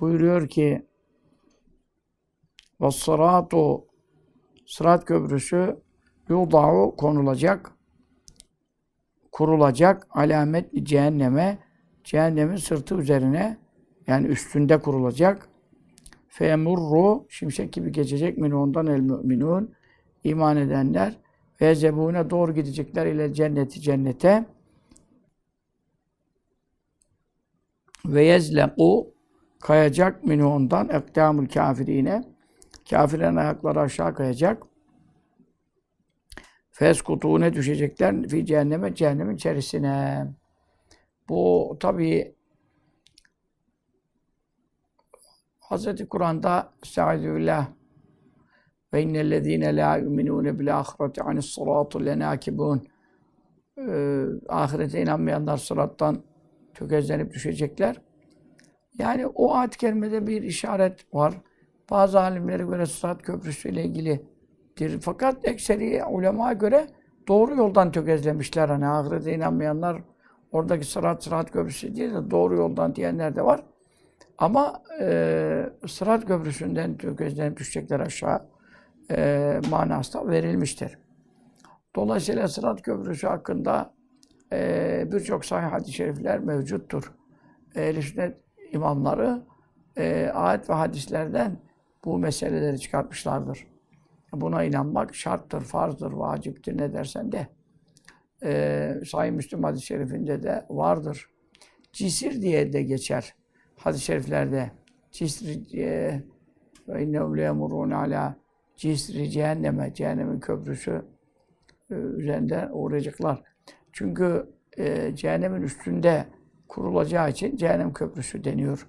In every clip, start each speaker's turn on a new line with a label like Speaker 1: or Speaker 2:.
Speaker 1: buyuruyor ki Vessaratu Sırat köprüsü yudahu konulacak kurulacak alamet cehenneme cehennemin sırtı üzerine yani üstünde kurulacak. Femurru şimşek gibi geçecek min ondan el müminun. İman edenler ve zebune doğru gidecekler ile cenneti cennete. Ve yezleku kayacak min ondan ekdamul kafirine kafirlerin ayakları aşağı kayacak. Feskutune düşecekler fi cehenneme cehennemin içerisine. Bu tabi Hz. Kur'an'da Estağfirullah ve innellezîne lâ yu'minûne bil âhireti anis sırâtu lenâkibûn ee, ahirete inanmayanlar sırattan tökezlenip düşecekler. Yani o ayet-i kerimede bir işaret var. Bazı alimlere göre Sırat Köprüsü ile ilgilidir. Fakat ekseri ulema göre doğru yoldan tökezlemişler. Hani ahirete inanmayanlar oradaki Sırat Sırat Köprüsü değil de doğru yoldan diyenler de var. Ama e, Sırat Köprüsü'nden tökezlenip düşecekler aşağı e, manasında verilmiştir. Dolayısıyla Sırat Köprüsü hakkında e, birçok sahih hadis-i şerifler mevcuttur. Ehl-i sünnet imamları e, ayet ve hadislerden bu meseleleri çıkartmışlardır. Buna inanmak şarttır, farzdır, vaciptir ne dersen de. E, Sahih Müslüm hadis-i şerifinde de vardır. Cisir diye de geçer hadis-i şeriflerde. Cisr e, ve innehum leyemurun ala cisri cehenneme, cehennemin köprüsü e, üzerinde uğrayacaklar. Çünkü e, cehennemin üstünde kurulacağı için cehennem köprüsü deniyor.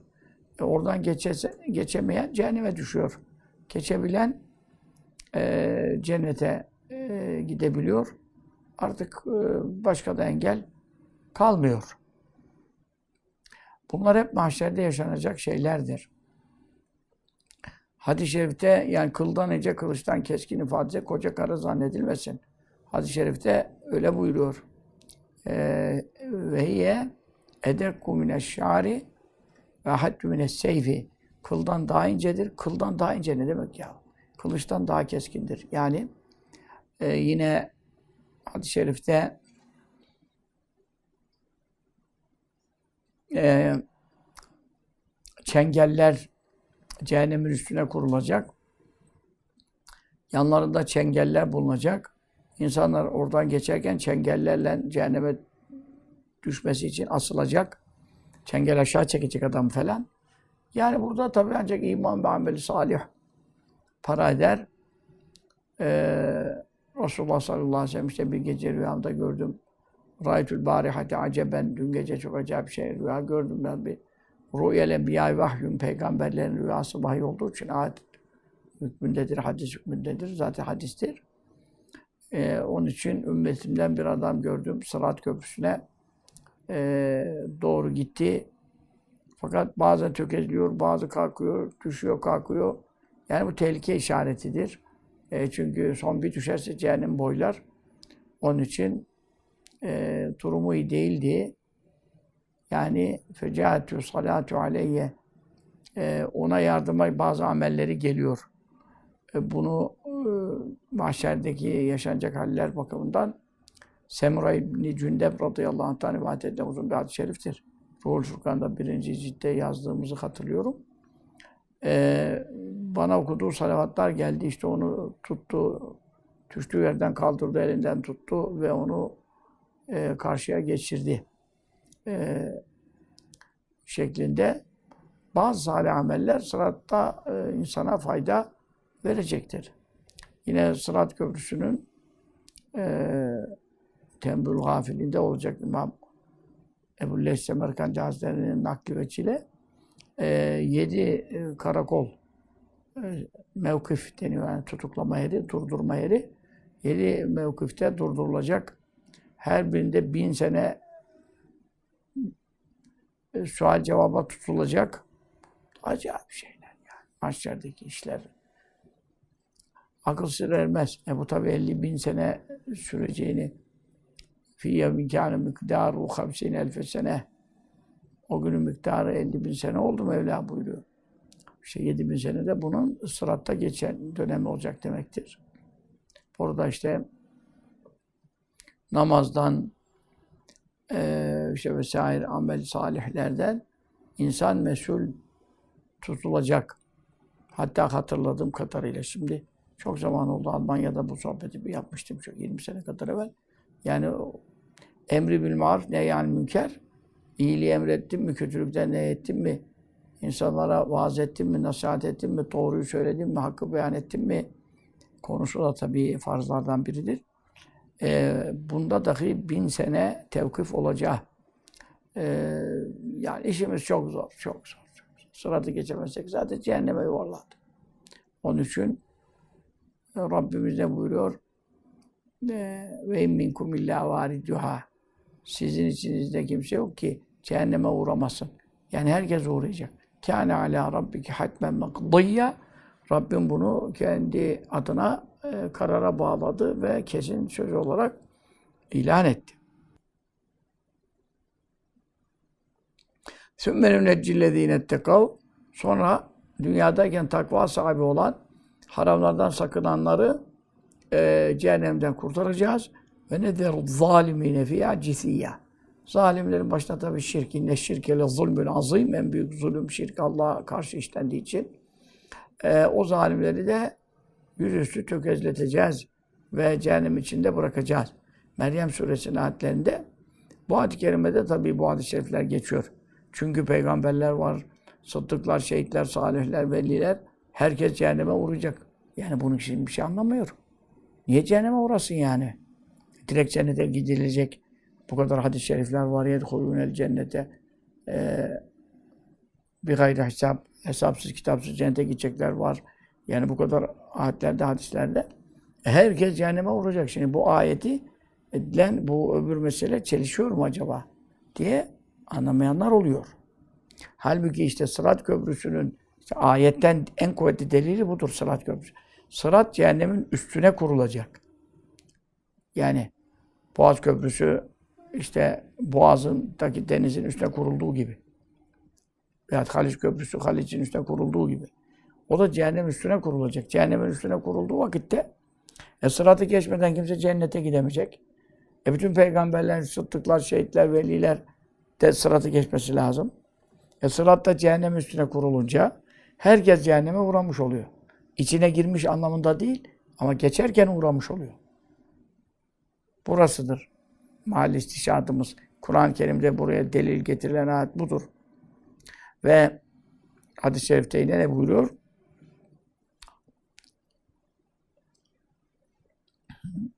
Speaker 1: E, oradan geçese, geçemeyen cehenneme düşüyor. Geçebilen e, cennete e, gidebiliyor. Artık e, başka da engel kalmıyor. Bunlar hep mahşerde yaşanacak şeylerdir. Hadis-i şerifte yani kıldan ince kılıçtan keskin ifadesi koca karı zannedilmesin. Hadis-i şerifte öyle buyuruyor. Ee, ve hiye edekku mineşşari ve haddü mineş-seyfi. Kıldan daha incedir. Kıldan daha ince ne demek ya? Kılıçtan daha keskindir. Yani e, yine hadis-i şerifte e, çengeller cehennemin üstüne kurulacak. Yanlarında çengeller bulunacak. İnsanlar oradan geçerken çengellerle cehenneme düşmesi için asılacak. Çengel aşağı çekecek adam falan. Yani burada tabii ancak iman ve ameli salih para eder. Ee, Resulullah sallallahu aleyhi ve sellem işte bir gece rüyamda gördüm. Raytül barihati aceben. Dün gece çok acayip şey rüya gördüm ben bir. Rü'yel enbiya vahyun. Peygamberlerin rüyası vahiy olduğu için ayet hükmündedir, hadis hükmündedir. Zaten hadistir. Ee, onun için ümmetimden bir adam gördüm. Sırat Köprüsü'ne e, doğru gitti. Fakat bazen tökezliyor, bazı kalkıyor, düşüyor, kalkıyor. Yani bu tehlike işaretidir. E, çünkü son bir düşerse cehennem boylar. Onun için e, durumu iyi değildi. Yani fecaatü salatu aleyye e, ona yardıma bazı amelleri geliyor. E, bunu e, mahşerdeki yaşanacak haller bakımından Semra İbni Cündeb radıyallahu anh'tan rivayet edilen uzun bir hadis-i şeriftir. Ruhul Furkan'da birinci ciltte yazdığımızı hatırlıyorum. Ee, bana okuduğu salavatlar geldi. işte onu tuttu. Düştüğü yerden kaldırdı, elinden tuttu ve onu e, karşıya geçirdi. E, şeklinde bazı salih ameller sıratta e, insana fayda verecektir. Yine Sırat Köprüsü'nün e, Tembül Gafilinde olacak İmam Ebu Leys Semerkandi Hazretleri'nin nakli veçile e, yedi e, karakol e, mevkif deniyor yani tutuklama yeri, durdurma yeri. Yedi mevkifte durdurulacak. Her birinde bin sene e, sual cevaba tutulacak. Acayip şeyler yani. Mahşerdeki işler. Akıl sır ermez. E bu tabi 50 bin sene süreceğini fi yevmin kâne mikdâru hamsîne elfe sene o günün miktarı 50 bin sene oldu Mevla buyuruyor. İşte 7000 senede bunun sıratta geçen dönemi olacak demektir. Burada işte namazdan eee işte vesaire amel salihlerden insan mesul tutulacak. Hatta hatırladığım kadarıyla şimdi çok zaman oldu Almanya'da bu sohbeti yapmıştım çok 20 sene kadar evvel. Yani emri bil maruf ne yani münker iyiliği emrettin mi, kötülükten ne ettin mi, insanlara vaaz ettin mi, nasihat ettin mi, doğruyu söyledin mi, hakkı beyan ettin mi konusu da tabii farzlardan biridir. Ee, bunda dahi bin sene tevkif olacak. Ee, yani işimiz çok zor, çok zor. Sıratı geçemezsek zaten cehenneme yuvarladı. Onun için e, Rabbimiz ne buyuruyor? Ve in minkum illa variduha. Sizin içinizde kimse yok ki cehenneme uğramasın. Yani herkes uğrayacak. Kâne alâ rabbiki hatmen makdiyya. Rabbim bunu kendi adına e, karara bağladı ve kesin söz olarak ilan etti. Sümme nüneccillezîne ettekav. Sonra dünyadayken takva sahibi olan haramlardan sakınanları e, cehennemden kurtaracağız. Ve ne der zalimine fiyâ cisiyya. Zalimlerin başına tabii şirk, inne şirkele zulmün azim, en büyük zulüm şirk Allah'a karşı işlendiği için. E, o zalimleri de yüzüstü tökezleteceğiz ve cehennem içinde bırakacağız. Meryem suresinin ayetlerinde bu ayet-i kerimede tabii bu hadis-i şerifler geçiyor. Çünkü peygamberler var, sıddıklar, şehitler, salihler, veliler. Herkes cehenneme uğrayacak. Yani bunun için bir şey anlamıyorum. Niye cehenneme uğrasın yani? Direkt cennete gidilecek. Bu kadar hadis-i şerifler var. Yedhulûnel cennete. Ee, bir gayri hesap, hesapsız, kitapsız cennete gidecekler var. Yani bu kadar ayetlerde, hadislerde. E, herkes cehenneme uğrayacak. Şimdi bu ayeti edilen bu öbür mesele çelişiyor mu acaba diye anlamayanlar oluyor. Halbuki işte Sırat Köprüsü'nün işte ayetten en kuvvetli delili budur Sırat Köprüsü. Sırat cehennemin üstüne kurulacak. Yani Boğaz Köprüsü işte Boğaz'ındaki denizin üstüne kurulduğu gibi. Veyahut Haliç Köprüsü Haliç'in üstüne kurulduğu gibi. O da cehennem üstüne kurulacak. Cehennemin üstüne kurulduğu vakitte e, sıratı geçmeden kimse cennete gidemeyecek. E bütün peygamberler, sıddıklar, şehitler, veliler de sıratı geçmesi lazım. E sırat da cehennem üstüne kurulunca herkes cehenneme uğramış oluyor. İçine girmiş anlamında değil ama geçerken uğramış oluyor. Burasıdır. Mahalli istişadımız. Kur'an-ı Kerim'de buraya delil getirilen ayet budur. Ve hadis-i şerifte yine ne buyuruyor?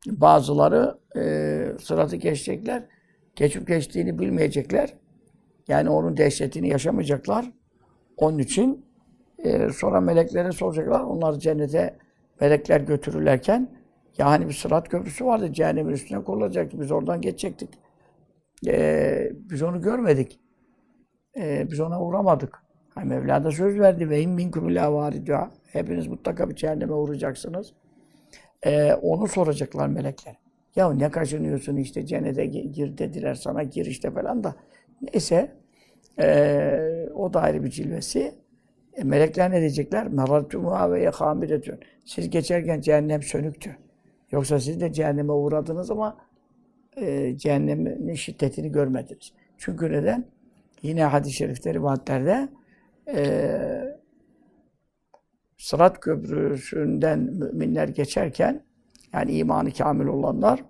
Speaker 1: Bazıları e, sıratı geçecekler. Geçip geçtiğini bilmeyecekler. Yani onun dehşetini yaşamayacaklar. Onun için e, sonra meleklere soracaklar. Onlar cennete melekler götürürlerken ya hani bir sırat köprüsü vardı. Cehennemin üstüne kurulacaktı. Biz oradan geçecektik. E, biz onu görmedik. E, biz ona uğramadık. Hani Mevla da söz verdi. Ve in minkum ila. Hepiniz mutlaka bir cehenneme uğrayacaksınız. E, onu soracaklar melekler. Ya ne kaçınıyorsun işte cennete gir dediler sana gir işte falan da. Neyse e, o da ayrı bir cilvesi. E, melekler ne diyecekler? Merartumuha ve yehamiretün. Siz geçerken cehennem sönüktü. Yoksa siz de cehenneme uğradınız ama e, cehennemin şiddetini görmediniz. Çünkü neden? Yine hadis-i şerifte, rivayetlerde e, Sırat Köprüsü'nden müminler geçerken yani imanı kamil olanlar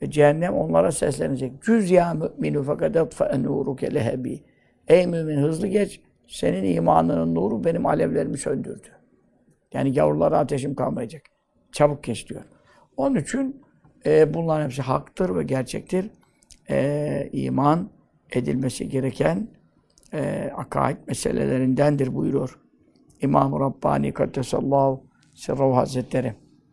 Speaker 1: e, cehennem onlara seslenecek. Cüz ya müminu fakat etfe nuruke lehebi. Ey mümin hızlı geç. Senin imanının nuru benim alevlerimi söndürdü. Yani yavrulara ateşim kalmayacak. Çabuk geç diyor. Onun için e, bunların hepsi haktır ve gerçektir. E, iman edilmesi gereken e, akaid meselelerindendir buyuruyor. İmam-ı Rabbani Kaddesallahu Sirruhu Hazretleri.